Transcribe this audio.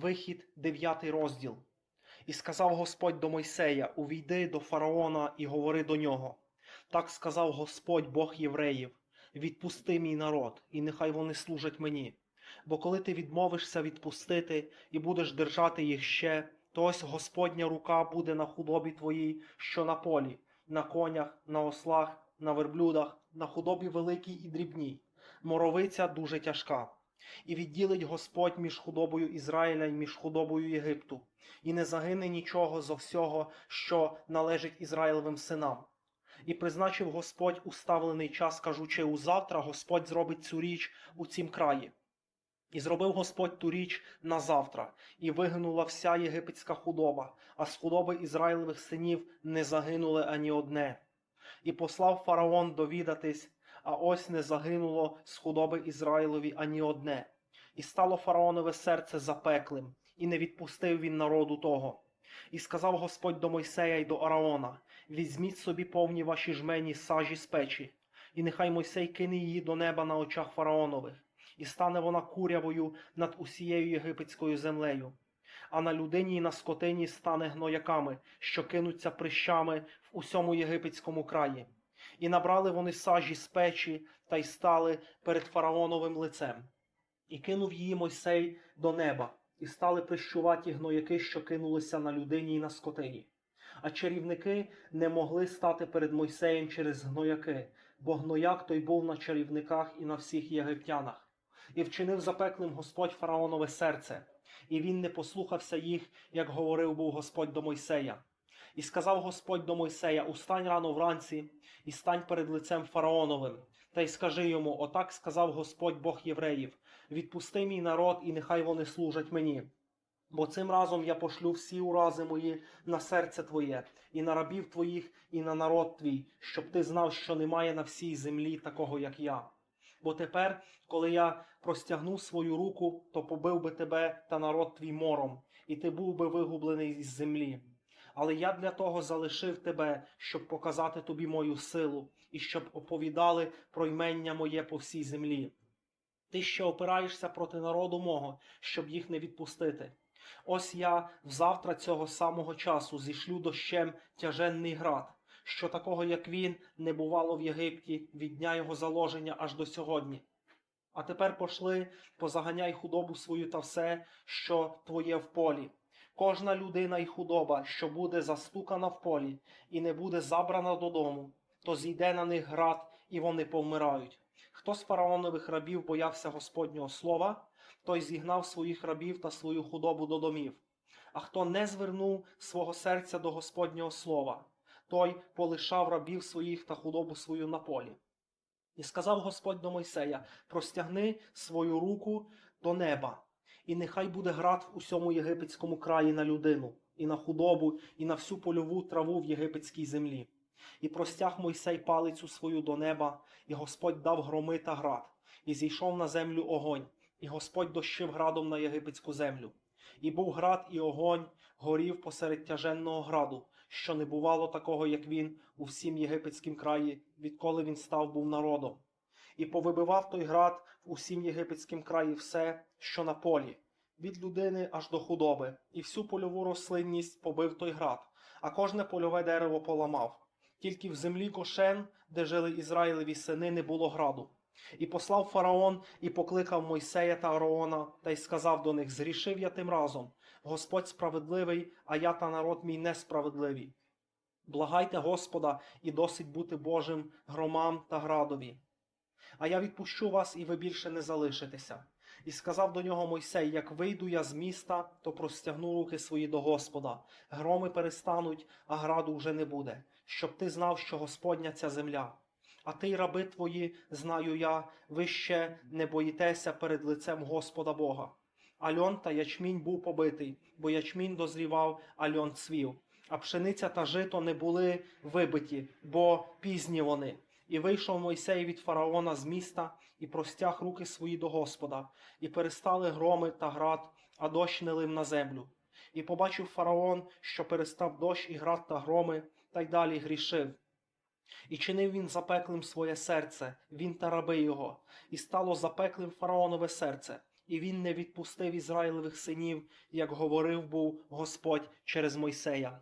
Вихід, 9 розділ. І сказав Господь до Мойсея: Увійди до фараона і говори до нього. Так сказав Господь Бог євреїв: Відпусти мій народ, і нехай вони служать мені. Бо коли ти відмовишся відпустити і будеш держати їх ще, то ось Господня рука буде на худобі твоїй, що на полі, на конях, на ослах, на верблюдах, на худобі великій і дрібній. Моровиця дуже тяжка. І відділить Господь між худобою Ізраїля і між худобою Єгипту, і не загине нічого зо всього, що належить Ізраїлевим синам. І призначив Господь уставлений час, кажучи, у завтра Господь зробить цю річ у цім краї. І зробив Господь ту річ на завтра, і вигинула вся єгипетська худоба, а з худоби Ізраїлевих синів не загинули ані одне. І послав фараон довідатись, а ось не загинуло з худоби Ізраїлові ані одне. І стало фараонове серце запеклим, і не відпустив він народу того. І сказав Господь до Мойсея й до Араона: Візьміть собі повні ваші жмені сажі з печі, і нехай Мойсей кине її до неба на очах фараонових, і стане вона курявою над усією єгипетською землею. А на людині і на скотині стане гнояками, що кинуться прищами в усьому єгипетському краї. І набрали вони сажі з печі та й стали перед фараоновим лицем. І кинув її Мойсей до неба, і стали прищуваті гнояки, що кинулися на людині і на скотині. А чарівники не могли стати перед Мойсеєм через гнояки, бо гнояк той був на чарівниках і на всіх єгиптянах. І вчинив запеклим Господь фараонове серце, і він не послухався їх, як говорив був Господь до Мойсея. І сказав Господь до Мойсея: Устань рано вранці і стань перед лицем фараоновим, та й скажи йому: Отак сказав Господь Бог євреїв: Відпусти мій народ, і нехай вони служать мені. Бо цим разом я пошлю всі урази мої на серце твоє, і на рабів твоїх, і на народ твій, щоб ти знав, що немає на всій землі такого, як я. Бо тепер, коли я простягну свою руку, то побив би тебе та народ твій мором, і ти був би вигублений із землі. Але я для того залишив тебе, щоб показати тобі мою силу, і щоб оповідали про ймення моє по всій землі. Ти ще опираєшся проти народу мого, щоб їх не відпустити. Ось я взавтра цього самого часу зішлю дощем тяженний град, що такого, як він, не бувало в Єгипті від дня його заложення аж до сьогодні. А тепер пошли, позаганяй худобу свою та все, що твоє в полі. Кожна людина і худоба, що буде застукана в полі і не буде забрана додому, то зійде на них град, і вони повмирають. Хто з фараонових рабів боявся Господнього слова, той зігнав своїх рабів та свою худобу до домів. А хто не звернув свого серця до Господнього слова, той полишав рабів своїх та худобу свою на полі. І сказав Господь до Мойсея: простягни свою руку до неба, і нехай буде град в усьому єгипетському краї на людину, і на худобу, і на всю польову траву в єгипетській землі. І простяг Мойсей палицю свою до неба, і Господь дав громи та град, і зійшов на землю огонь, і Господь дощив градом на єгипетську землю. І був град і огонь, горів посеред тяженного граду, що не бувало такого, як він, у всім єгипетськім краї, відколи він став був народом. І повибивав той град в усім єгипетськім краї все, що на полі, від людини аж до худоби, і всю польову рослинність побив той град, а кожне польове дерево поламав. Тільки в землі Гошен, де жили Ізраїлеві сини, не було граду. І послав фараон і покликав Мойсея та Ароона, та й сказав до них: Зрішив я тим разом. Господь справедливий, а я та народ мій несправедливі. Благайте Господа, і досить бути Божим громам та градові. А я відпущу вас, і ви більше не залишитеся. І сказав до нього Мойсей: Як вийду я з міста, то простягну руки свої до Господа. Громи перестануть, а граду вже не буде, щоб ти знав, що Господня ця земля. А ти раби твої, знаю я, ви ще не боїтеся перед лицем Господа Бога. Альон та ячмінь був побитий, бо ячмінь дозрівав, альон цвів. А пшениця та жито не були вибиті, бо пізні вони. І вийшов Мойсей від фараона з міста і простяг руки свої до Господа, і перестали громи та град, а дощ не лив на землю. І побачив фараон, що перестав дощ і град та громи, та й далі грішив. І чинив він запеклим своє серце, він та раби його, і стало запеклим фараонове серце, і він не відпустив Ізраїлевих синів, як говорив був Господь через Мойсея.